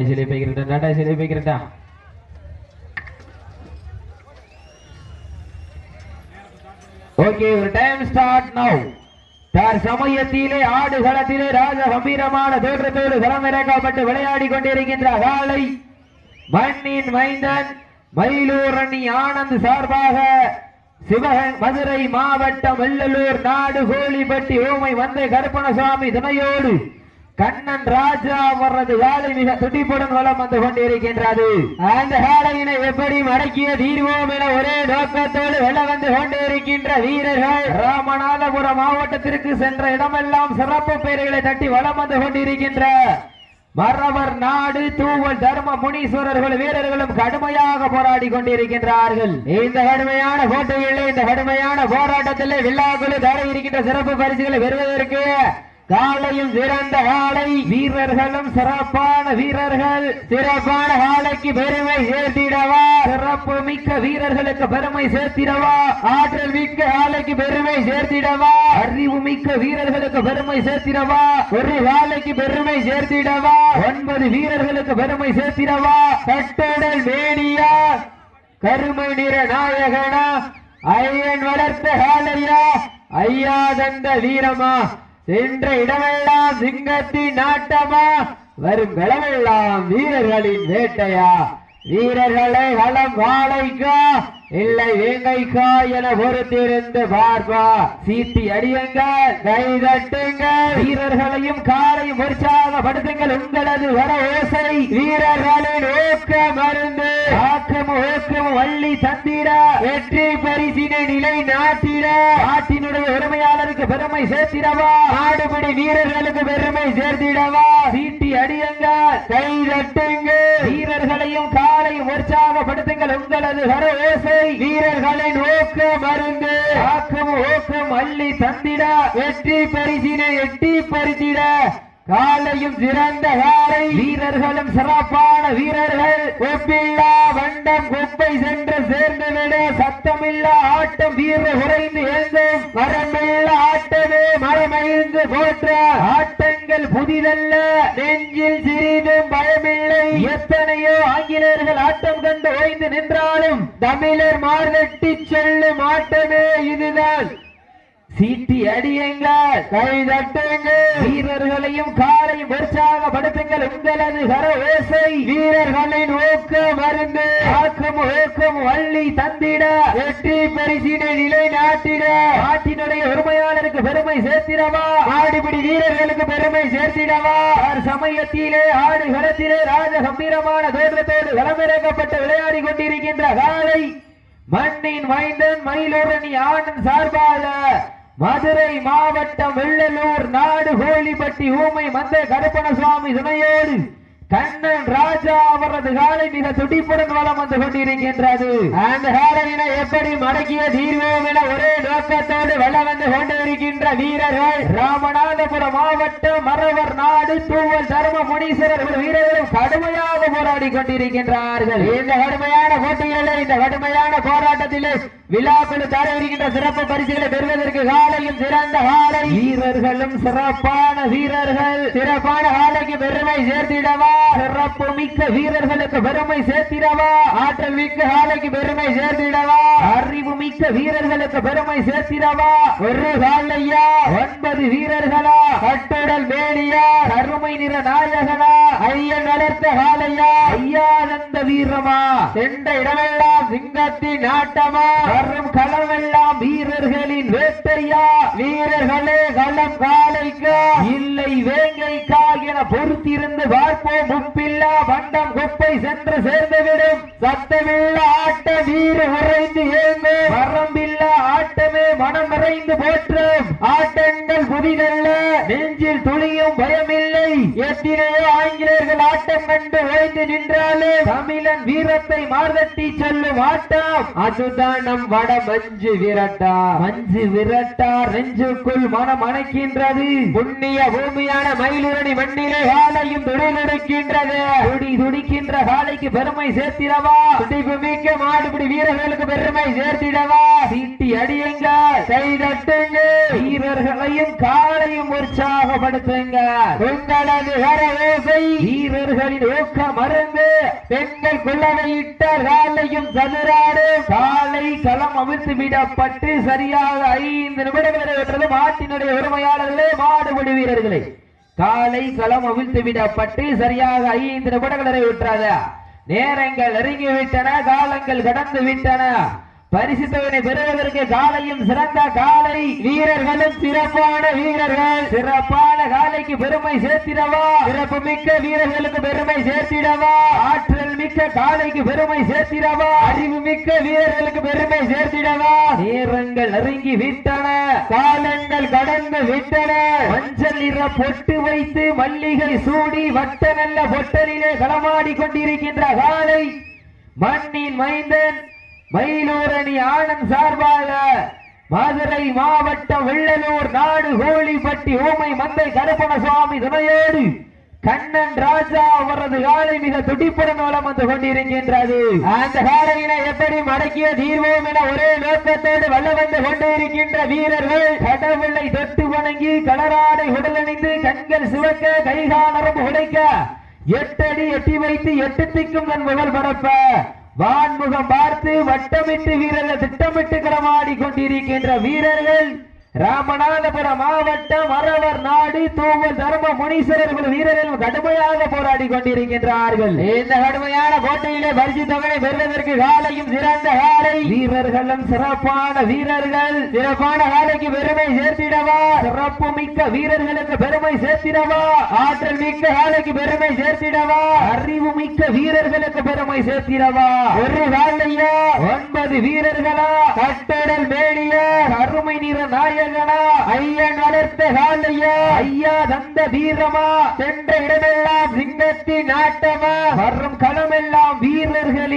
சிலை போய்கிறேன் டாடா சிலை போய்கிறேன்டா ஓகே ஒரு டைம் ஸ்டார்ட் நவ் தார் சமயத்திலே ஆடு களத்திலே ராஜ கம்பீரமான தோற்றத்தோடு களமிறக்கப்பட்டு விளையாடி கொண்டிருக்கின்ற காலை மண்ணின் மைந்தன் மயிலூர் அணி ஆனந்த் சார்பாக சிவகன் மதுரை மாவட்டம் வெள்ளலூர் நாடு கோழிப்பட்டி ஓமை வந்தை கருப்பணசுவாமி துணையோடு கண்ணன் ராஜா அவரது வேலை மிக துடிப்புடன் வளம் வந்து கொண்டிருக்கின்றது. அந்த வேலையினை எப்படி மடக்கிய தீர்வோம் என ஒரே நோக்கத்தோடு வெள்ள வந்து கொண்டிருக்கின்ற வீரர்கள் ராமநாதபுரம் மாவட்டத்திற்கு சென்ற இடமெல்லாம் சிறப்பு பெயர்களை தட்டி வளம் வந்து கொண்டிருக்கின்ற மறவர் நாடு தூவல் தர்ம முனீஸ்வரர்கள் வீரர்களும் கடுமையாக போராடி கொண்டிருக்கின்றார்கள். இந்த கடுமையான போட்டிகளில் இந்த கடுமையான போராட்டத்தில் விழாக்குழு தர இருக்கின்ற சிறப்பு பரிசுகளை பெறுவதற்கு காலையில் சிறந்த காலை வீரர்களும் சிறப்பான வீரர்கள். சிறப்பான காலைக்கு பெருமை சேர்த்திடவா? சிறப்பு மிக்க வீரர்களுக்கு பெருமை சேர்த்திடவா? ஆற்றல் மிக்க காலைக்கு பெருமை சேர்த்திடவா? அறிவு மிக்க வீரர்களுக்கு பெருமை சேர்த்திடவா? ஒரு காலைக்கு பெருமை சேர்த்திடவா? ஒன்பது வீரர்களுக்கு பெருமை சேர்த்திடவா? கட்டுடல் வேணியா கருமை நிற நாயகனா? ஐயன் வளர்த்த காலையா ஐயா தந்த வீரமா? சென்ற இடமெல்லாம் சிங்கத்தின் நாட்டமா வரும் களமெல்லாம் வீரர்களின் வேட்டையா? வீரர்களை களம் வாழைக்கா இல்லை வேங்கைக்கா என பொறுத்திருந்து பார்ப்பா. சீட்டி அடியுங்க கை தட்டுங்க. வீரர்களையும் காலையும் உற்சாகப்படுத்துங்கள் உங்களது வர ஓசை. வீரர்களின் ஊக்க மருந்து. ஆக்கம் ஊக்கம் வள்ளி தந்திட வெற்றி பரிசினை நிலை நாட்டிட. நாட்டினுடைய உரிமையாளருக்கு பெருமை சேர்த்திடவா. ஆடுபடி வீரர்களுக்கு பெருமை சேர்த்திடவா. சீட்டி அடியுங்க கை தட்டுங்க. வீரர்களையும் காலையும் நாங்கள் உங்களது வர ஓசை வீரர்களின் ஊக்க மருந்து ஆக்கம் ஓக்கம் அள்ளி தந்திட வெற்றி பரிசினை எட்டி பறித்திட காலையும் சிறந்த காலை வீரர்களும் சிறப்பான வீரர்கள் ஒப்பில்லா வண்டம் கொப்பை சென்று சேர்ந்து விட சத்தமில்லா ஆட்டம் வீர உறைந்து எழுந்தும் மரமில்லா ஆட்டமே மரமழிந்து போற்ற ஆட்டங்கள் புதிதல்ல நெஞ்சில் சிறிதும் பயமில்லை எத்தனையோ ஆங்கிலேயர்கள் ஆட்டம் கண்டு ஓய்ந்து நின்றாலும் தமிழர் மார்வெட்டி செல்லும் ஆட்டமே இதுதான். சீட்டி அடியுங்கள். கை தட்டுங்கள். வீரர்களையும் காலையும் உற்சாகப்படுத்துங்கள் உங்களது கரவேசை வீரர்களின் ஊக்க மருந்து ஆக்கம் ஊக்கம் வள்ளி தந்திட வெற்றி பரிசினை நிலை நாட்டிட நாட்டினுடைய உரிமையாளருக்கு பெருமை சேர்த்திடவா? ஆடுபிடி வீரர்களுக்கு பெருமை சேர்த்திடவா? சமயத்திலே ஆடு களத்திலே ராஜ கம்பீரமான தோற்றத்தோடு களமிறக்கப்பட்டு விளையாடி கொண்டிருக்கின்ற காலை மண்ணின் மைந்தன் மயிலோரணி ஆனந்த் சார்பாக மதுரை மாவட்டம் வெள்ளலூர் நாடு கோழிப்பட்டி ஊமை மந்த கருப்பணசுவாமி துணையோடு கண்ணன் ராஜா அவரது காலை மிக துடிப்புடன் வளம் வந்து கொண்டிருக்கின்றது. அந்த காலவினை எப்படி மடக்கிய தீர்வோம் என ஒரே நோக்கத்தோடு வளம் வந்து கொண்டிருக்கின்ற வீரர்கள் ராமநாதபுரம் மாவட்டம் மறவர் நாடு தூவல் தர்ம முனீஸ்வரர்கள் வீரர்களும் கடுமையாக போராடி கொண்டிருக்கின்றார்கள். இந்த கடுமையான போட்டிகளில் இந்த கடுமையான போராட்டத்திலே விழாக்குழு தர இருக்கின்ற சிறப்பு பரிசுகளை பெறுவதற்கு காலையும் சிறந்த காலை. வீரர்களும் சிறப்பான வீரர்கள். சிறப்பான காலைக்கு பெருமை சேர்த்திடவா? சிறப்பு மிக்க வீரர்களுக்கு பெருமை சேர்த்திடவா? ஆற்றல் மிக்க காலைக்கு பெருமை சேர்த்திடவா? அறிவு மிக்க வீரர்களுக்கு பெருமை சேர்த்திடவா? ஒரு காலையா? ஒன்பது வீரர்களா? கட்டுடல் மேடியா கருமை நிற நாயகனா? ஐயன் வளர்த்த காலையா? சென்ற இடமெல்லாம் சிங்கத்தின் ஆட்டமா? வரும் களமெல்லாம் வீரர்களின் வேட்டையா? வீரர்களே களம் காலைக்கா? இல்லை வேங்கைக்கா என பொறுத்திருந்து பார்ப்போம். முப்பில்லா பண்டம் குப்பை சென்று சேர்ந்துவிடும். சத்தமில்ல ஆட்ட வீர உறைந்து ஏங்கு வரம்பில்லா ஆட்டமே மனம் நிறைந்து போற்றும். ஆட்டங்கள் புதிதல்ல. நெஞ்சில் துளியும் பயமில்லை. எத்தனையோ ஆங்கிலேயர்கள் ஆட்டம் கண்டு ஓய்ந்து நின்றாலே தமிழன் வீரத்தை மார்தட்டி செல்லும் ஆட்டம். அதுதான் நம் வட மஞ்சு விரட்டா. மஞ்சு விரட்டா நெஞ்சுக்குள் மனம் அணைக்கின்றது. புண்ணிய பூமியான மயிலுரணி மண்ணிலே காலையும் துடிதுடிக்கின்றது துடி துடிக்கின்ற காலைக்கு பெருமை சேர்த்திடவா? துடிப்பு மிக்க மாடுபிடி வீரர்களுக்கு பெருமை சேர்த்திடவா? சீட்டி அடியுங்க கைதட்டுங்க வீரர்களையும் காலையும் உற்சாகப்படுத்துங்க உங்களது வீரர்களின் ஊக்கம் மருந்து பெண்கள் குள்ளவையிட்டால் காலையும் சதுராடு காலை களம் அவிழ்த்து விடப்பட்டு சரியாக ஐந்து நிமிடம் நிறைவேற்றது மாட்டினுடைய உரிமையாளர்களே மாடுபிடி வீரர்களே. காலை களம் அவிழ்த்து விடப்பட்டு சரியாக ஐந்து நிமிடங்கள் நிறைவேற்றாத நேரங்கள் நெருங்கி விட்டன காலங்கள் கடந்து விட்டன. பரிசுத்தவனை பெறுவதற்கு காலையும் சிறந்த காலை. வீரர்களும் சிறப்பான வீரர்கள். சிறப்பான காலைக்கு பெருமை சேர்த்திடவா? சிறப்பு மிக்க வீரர்களுக்கு பெருமை சேர்த்திடவா? ஆற்று மிக்க காலைக்கு பெருமை சேர்த்திடவா? அறிவு மிக்க வீரர்களுக்கு பெருமை சேர்த்திடவா? நேரங்கள் நெருங்கி விட்டன. காலங்கள் கடந்து விட்டன. மஞ்சள் நிற பொட்டு வைத்து மல்லிகை சூடி வட்ட நல்ல பொட்டலிலே களமாடி கொண்டிருக்கின்ற காலை மண்ணின் மைந்தன் மயிலூரணி ஆனந்த் சார்பாக மதுரை மாவட்டம் வெள்ளலூர் நாடு கோழிப்பட்டி ஊமை மந்தை கருப்பண சுவாமி துணையோடு கண்ணன் ராஜா அவரது காலை மிக துடிப்புடன் வளம் வந்து கொண்டிருக்கின்றது. அந்த காலையினை எப்படி மடக்கிய தீர்வோம் என ஒரே நோக்கத்தோடு வல்ல வந்து கொண்டிருக்கின்ற வீரர்கள் கடவுளை தொட்டு வணங்கி கலராடை உடலணிந்து கண்கள் சிவக்க கைகால் நரம்பு உடைக்க எட்டடி எட்டி வைத்து எட்டு திக்கும் நன் புகழ் பரப்ப வான்முகம் பார்த்து வட்டமிட்டு வீரர்கள் திட்டமிட்டு களமாடி கொண்டிருக்கின்ற வீரர்கள் ராமநாதபுரம் மாவட்டம் அரவர் நாடு தூவல் தர்ம முனீஸ்வரர்கள் வீரர்கள் கடுமையாக போராடி கொண்டிருக்கின்றார்கள். இந்த கடுமையான போட்டியிலே பரிசு தொகை பெறுவதற்கு காலையும் சிறந்த காலை. வீரர்களும் சிறப்பான வீரர்கள். சிறப்பான காலைக்கு பெருமை சேர்த்திடவா? சிறப்பு மிக்க வீரர்களுக்கு பெருமை சேர்த்திடவா? ஆற்றல் மிக்க காலைக்கு பெருமை சேர்த்திடவா? அறிவு மிக்க வீரர்களுக்கு பெருமை சேர்த்திடவா? ஒரு காலையா? ஒன்பது வீரர்களா? கட்டடல் மேடியா அருமை நிற நாயகனா ஐயன் வளர்த்த காலையா. ஐயா தந்த வீரமா. சென்ற இடமெல்லாம் சிங்கத்தின் ஆட்டமா. வரும் களமெல்லாம்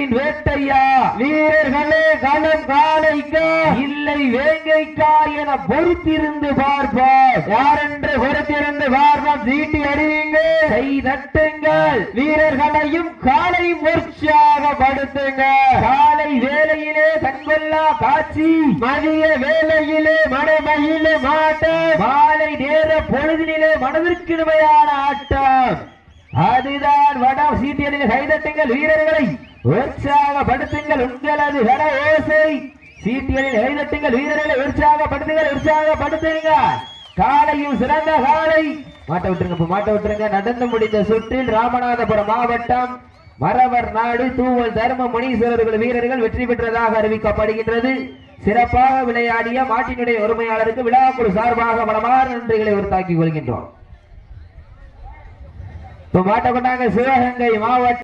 வீரர்களின் வேட்டையா? வீரர்களே களம் காலைக்கா? இல்லை வேங்கைக்கா என பொறுத்திருந்து பார்ப்போம் யாரென்று பொறுத்திருந்து பார்ப்போம்? சீட்டி அறிவிங்க கை தட்டுங்கள். வீரர்களையும் காலையும் உற்சாகப்படுத்துங்க காலை வேலையிலே கண்கொள்ளா காட்சி. மதிய வேலையிலே மனமயில மாட்டம். மாலை நேர பொழுதினிலே மனதிற்கு ஆட்டம். அதுதான் வட சீட்டியலில் கைதட்டுங்கள் வீரர்களை. உற்சாகப்படுத்துங்கள் உங்களது வட ஓசை. சீட்டியலில் கைதட்டுங்கள் வீரர்களை. உற்சாகப்படுத்துங்கள் உற்சாகப்படுத்துங்க காலையும் சிறந்த காலை. மாட்ட விட்டுருங்க இப்ப மாட்ட விட்டுருங்க. நடந்து முடிந்த சுற்றில் ராமநாதபுரம் மாவட்டம். மரவர் நாடு தூவல் தர்ம முனீஸ்வரர்கள் வீரர்கள் வெற்றி பெற்றதாக அறிவிக்கப்படுகின்றது. சிறப்பாக விளையாடிய மாட்டினுடைய உரிமையாளருக்கு விழாக்குழு சார்பாக மனமார் நன்றிகளை உறுத்தாக்கிக் கொள்கின்றோம். இப்ப மாட்ட சிவகங்கை மாவட்டம்